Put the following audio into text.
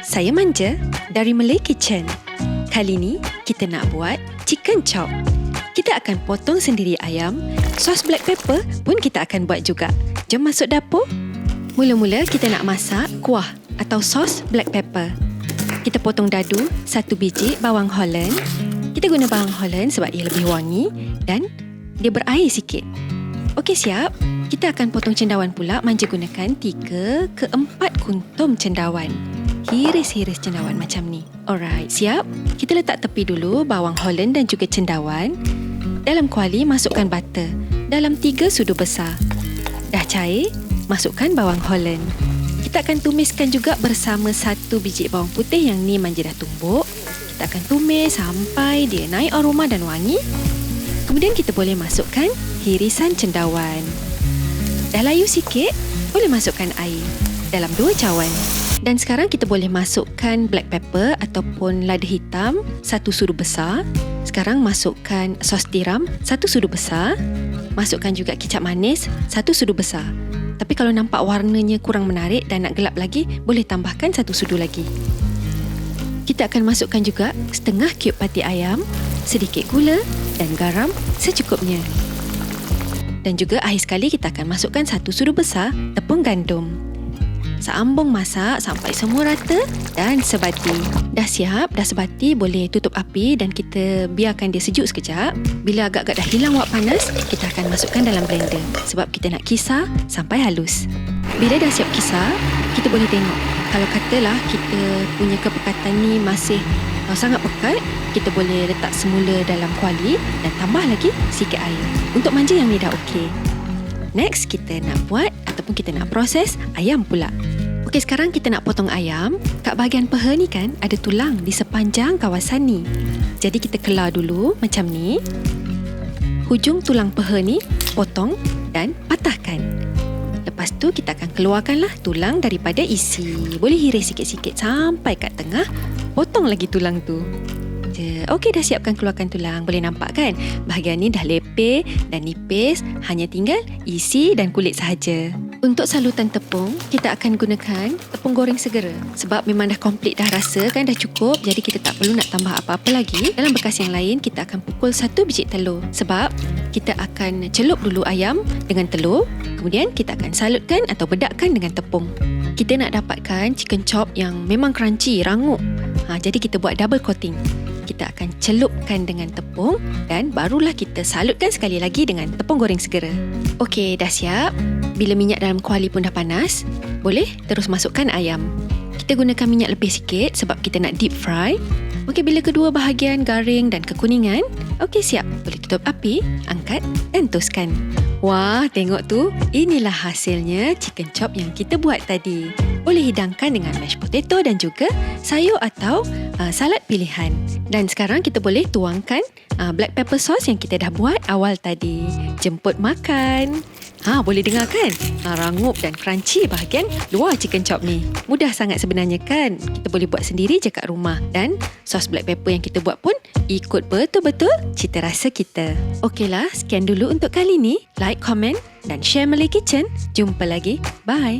saya Manja dari Malay Kitchen. Kali ni kita nak buat chicken chop. Kita akan potong sendiri ayam, sos black pepper pun kita akan buat juga. Jom masuk dapur. Mula-mula kita nak masak kuah atau sos black pepper. Kita potong dadu satu biji bawang holland. Kita guna bawang holland sebab ia lebih wangi dan dia berair sikit. Okey siap. Kita akan potong cendawan pula manja gunakan 3 ke 4 kuntum cendawan. Hiris-hiris cendawan macam ni. Alright, siap? Kita letak tepi dulu bawang holland dan juga cendawan. Dalam kuali masukkan butter dalam 3 sudu besar. Dah cair, masukkan bawang holland. Kita akan tumiskan juga bersama satu biji bawang putih yang ni manja dah tumbuk. Kita akan tumis sampai dia naik aroma dan wangi. Kemudian kita boleh masukkan hirisan cendawan. Dah layu sikit, boleh masukkan air dalam dua cawan. Dan sekarang kita boleh masukkan black pepper ataupun lada hitam satu sudu besar. Sekarang masukkan sos tiram satu sudu besar. Masukkan juga kicap manis satu sudu besar. Tapi kalau nampak warnanya kurang menarik dan nak gelap lagi, boleh tambahkan satu sudu lagi. Kita akan masukkan juga setengah cube pati ayam, sedikit gula dan garam secukupnya. Dan juga akhir sekali kita akan masukkan satu sudu besar tepung gandum. Seambung masak sampai semua rata dan sebati. Dah siap, dah sebati, boleh tutup api dan kita biarkan dia sejuk sekejap. Bila agak-agak dah hilang wap panas, kita akan masukkan dalam blender sebab kita nak kisar sampai halus. Bila dah siap kisar, kita boleh tengok. Kalau katalah kita punya kepekatan ni masih uh, sangat pekat, kita boleh letak semula dalam kuali dan tambah lagi sikit air. Untuk manja yang ni dah okey. Next, kita nak buat ataupun kita nak proses ayam pula. Okey, sekarang kita nak potong ayam. Kat bahagian peha ni kan, ada tulang di sepanjang kawasan ni. Jadi kita kelar dulu macam ni. Hujung tulang peha ni potong dan patahkan. Lepas tu kita akan keluarkanlah tulang daripada isi. Boleh hiris sikit-sikit sampai kat tengah. Potong lagi tulang tu. Okey dah siapkan keluarkan tulang. Boleh nampak kan? Bahagian ni dah lepeh dan nipis. Hanya tinggal isi dan kulit sahaja. Untuk salutan tepung, kita akan gunakan tepung goreng segera. Sebab memang dah komplit dah rasa kan dah cukup. Jadi kita tak perlu nak tambah apa-apa lagi. Dalam bekas yang lain, kita akan pukul satu biji telur. Sebab kita akan celup dulu ayam dengan telur. Kemudian kita akan salutkan atau bedakkan dengan tepung. Kita nak dapatkan chicken chop yang memang crunchy, rangup. Ha, jadi kita buat double coating kita akan celupkan dengan tepung dan barulah kita salutkan sekali lagi dengan tepung goreng segera. Okey, dah siap. Bila minyak dalam kuali pun dah panas, boleh terus masukkan ayam. Kita gunakan minyak lebih sikit sebab kita nak deep fry. Okey, bila kedua bahagian garing dan kekuningan, okey siap. Boleh tutup api, angkat dan toskan. Wah, tengok tu. Inilah hasilnya chicken chop yang kita buat tadi. Boleh hidangkan dengan mashed potato dan juga sayur atau uh, salad pilihan. Dan sekarang kita boleh tuangkan uh, black pepper sauce yang kita dah buat awal tadi. Jemput makan. Ha, boleh dengar kan? Ha, rangup dan crunchy bahagian luar chicken chop ni. Mudah sangat sebenarnya kan? Kita boleh buat sendiri je kat rumah. Dan sos black pepper yang kita buat pun ikut betul-betul cita rasa kita. Okeylah, sekian dulu untuk kali ni. Like, comment dan share Malay Kitchen. Jumpa lagi. Bye.